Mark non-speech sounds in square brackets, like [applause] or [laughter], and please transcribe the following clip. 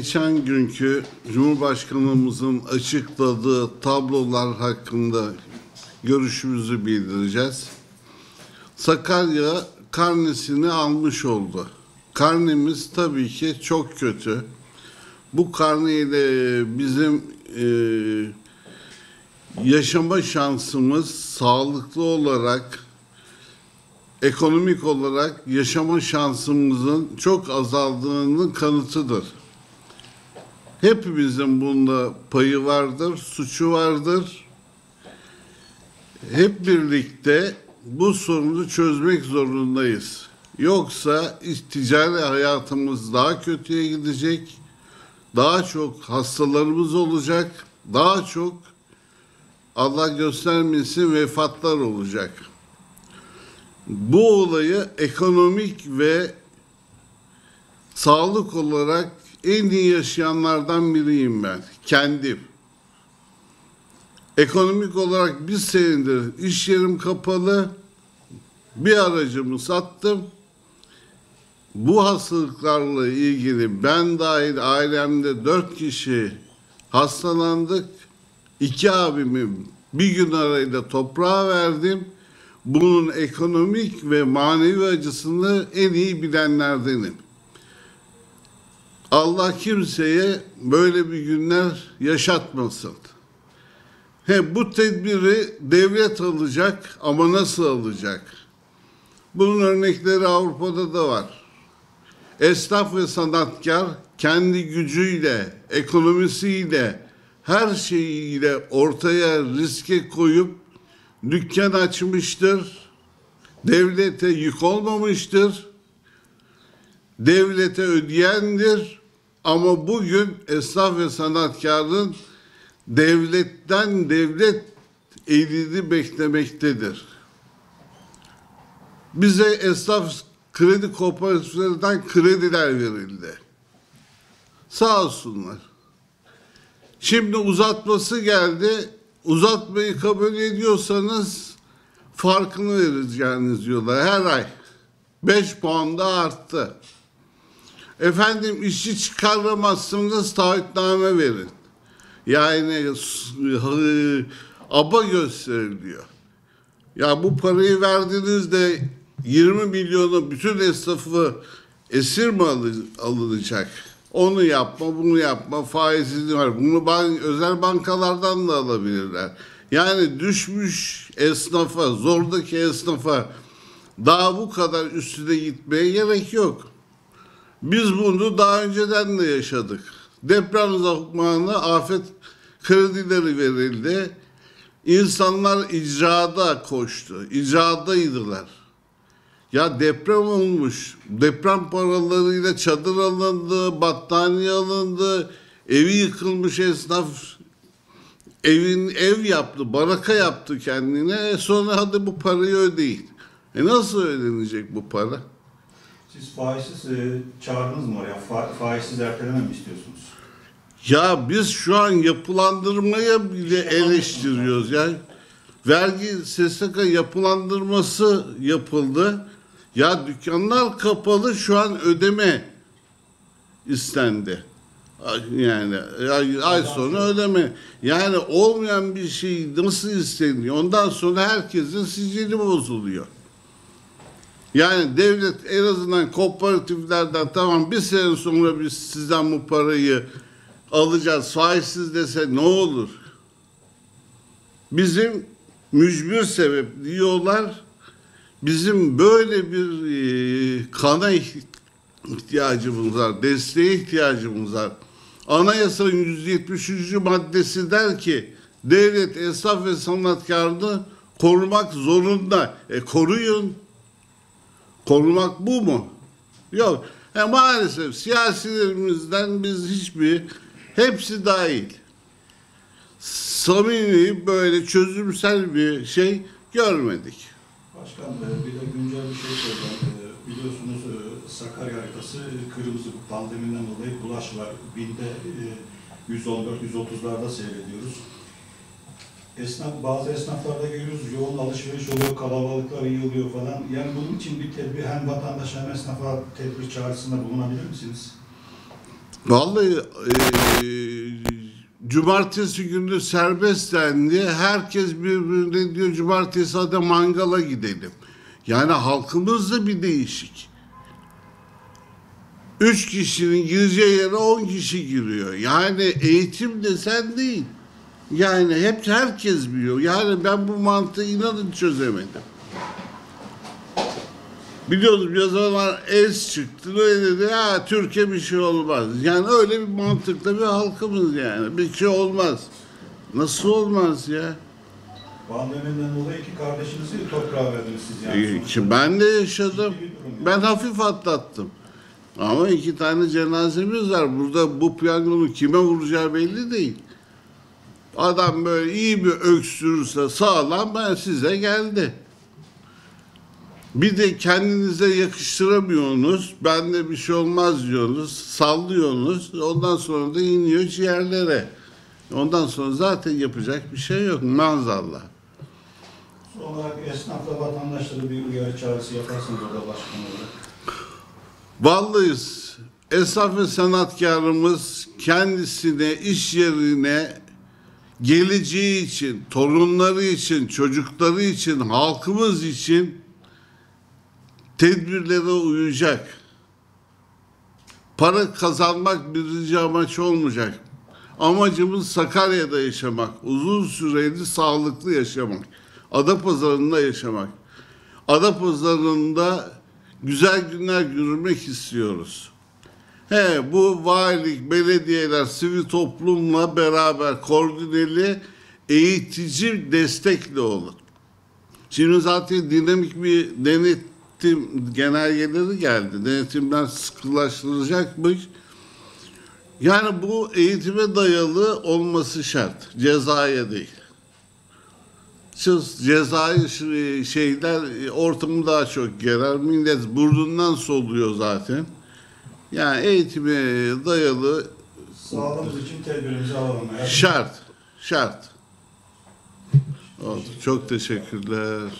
geçen günkü Cumhurbaşkanımızın açıkladığı tablolar hakkında görüşümüzü bildireceğiz. Sakarya karnesini almış oldu. Karnemiz tabii ki çok kötü. Bu karneyle bizim e, yaşama şansımız sağlıklı olarak ekonomik olarak yaşama şansımızın çok azaldığının kanıtıdır. Hepimizin bunda payı vardır, suçu vardır. Hep birlikte bu sorunu çözmek zorundayız. Yoksa ticari hayatımız daha kötüye gidecek. Daha çok hastalarımız olacak. Daha çok Allah göstermesin vefatlar olacak. Bu olayı ekonomik ve sağlık olarak en iyi yaşayanlardan biriyim ben. Kendim. Ekonomik olarak bir senedir iş yerim kapalı. Bir aracımı sattım. Bu hastalıklarla ilgili ben dahil ailemde dört kişi hastalandık. İki abimi bir gün arayla toprağa verdim. Bunun ekonomik ve manevi acısını en iyi bilenlerdenim. Allah kimseye böyle bir günler yaşatmasın. He, bu tedbiri devlet alacak ama nasıl alacak? Bunun örnekleri Avrupa'da da var. Esnaf ve sanatkar kendi gücüyle, ekonomisiyle, her şeyiyle ortaya riske koyup dükkan açmıştır. Devlete yük olmamıştır. Devlete ödeyendir. Ama bugün esnaf ve sanatkarın devletten devlet elini beklemektedir. Bize esnaf kredi kooperatiflerinden krediler verildi. Sağ olsunlar. Şimdi uzatması geldi. Uzatmayı kabul ediyorsanız farkını vereceğiniz diyorlar her ay. 5 puan da arttı. Efendim işçi çıkaramazsınız taahhütname verin. Yani e, [laughs] aba gösteriliyor. Ya bu parayı verdiğinizde 20 milyonu bütün esnafı esir mi alınacak? Onu yapma, bunu yapma, faizini var. Bunu ban özel bankalardan da alabilirler. Yani düşmüş esnafa, zordaki esnafa daha bu kadar üstüne gitmeye gerek yok. Biz bunu daha önceden de yaşadık. Deprem zamanı afet kredileri verildi. İnsanlar icrada koştu. İcradaydılar. Ya deprem olmuş. Deprem paralarıyla çadır alındı, battaniye alındı, evi yıkılmış esnaf evin ev yaptı, baraka yaptı kendine. E sonra hadi bu parayı ödeyin. E nasıl ödenecek bu para? Siz faizsiz e, çağırdınız mı oraya? Fa, faizsiz erteleme mi istiyorsunuz? Ya biz şu an yapılandırmaya bile eleştiriyoruz. Yani vergi SSK yapılandırması yapıldı. Ya dükkanlar kapalı şu an ödeme istendi. Yani ay, ay sonra ödeme. Yani olmayan bir şey nasıl isteniyor? Ondan sonra herkesin sicili bozuluyor. Yani devlet en azından kooperatiflerden tamam bir sene sonra biz sizden bu parayı alacağız faizsiz dese ne olur? Bizim mücbir sebep diyorlar. Bizim böyle bir e, kana ihtiyacımız var, desteğe ihtiyacımız var. Anayasanın 173. maddesi der ki devlet esnaf ve sanatkarını korumak zorunda. E koruyun. Korumak bu mu? Yok. E maalesef siyasilerimizden biz hiçbir hepsi dahil samimi böyle çözümsel bir şey görmedik. Başkan e, bir de güncel bir şey söyleyeceğim. E, Biliyorsunuz e, Sakarya haritası e, kırmızı pandemiden dolayı bulaş var. Binde e, 114-130'larda seyrediyoruz. Esnaf, bazı esnaflarda görüyoruz yoğun alışveriş oluyor, kalabalıklar yığılıyor falan. Yani bunun için bir tedbir hem vatandaş hem esnafa tedbir çağrısında bulunabilir misiniz? Vallahi eee, cumartesi günü serbest dendi. Herkes birbirine diyor cumartesi hadi mangala gidelim. Yani halkımız da bir değişik. Üç kişinin gireceği yere on kişi giriyor. Yani eğitim desen değil. Yani hep herkes biliyor. Yani ben bu mantığı inanın çözemedim. Biliyordum ya zaman es çıktı. Öyle dedi ha Türkiye bir şey olmaz. Yani öyle bir mantıkta bir halkımız yani. Bir şey olmaz. Nasıl olmaz ya? Pandemiden dolayı iki kardeşinizi toprağa verdiniz siz yani. Sonuçta ben de yaşadım. Ben hafif atlattım. Ama iki tane cenazemiz var. Burada bu piyangonun kime vuracağı belli değil. Adam böyle iyi bir öksürürse sağlam ben size geldi. Bir de kendinize yakıştıramıyorsunuz. Bende bir şey olmaz diyorsunuz. Sallıyorsunuz. Ondan sonra da iniyor ciğerlere. Ondan sonra zaten yapacak bir şey yok. Maazallah. Son olarak esnafla vatandaşlara bir uyarı çağrısı yaparsınız orada başkan olarak. Vallahi esnaf ve sanatkarımız kendisine, iş yerine, geleceği için, torunları için, çocukları için, halkımız için tedbirlere uyacak. Para kazanmak birinci amaç olmayacak. Amacımız Sakarya'da yaşamak, uzun süreli sağlıklı yaşamak, Adapazarı'nda yaşamak. Adapazarı'nda güzel günler görmek istiyoruz. He, bu valilik, belediyeler, sivil toplumla beraber koordineli eğitici destekle olur. Şimdi zaten dinamik bir denetim genelgeleri geldi. Denetimler sıkılaştırılacakmış. Yani bu eğitime dayalı olması şart. Cezaya değil. Siz cezai ş- şeyler ortamı daha çok gerer. Millet burnundan soluyor zaten. Yani eğitime dayalı Sağlığımız için tedbirimizi alalım. Şart. Şart. Oldu. Çok teşekkürler.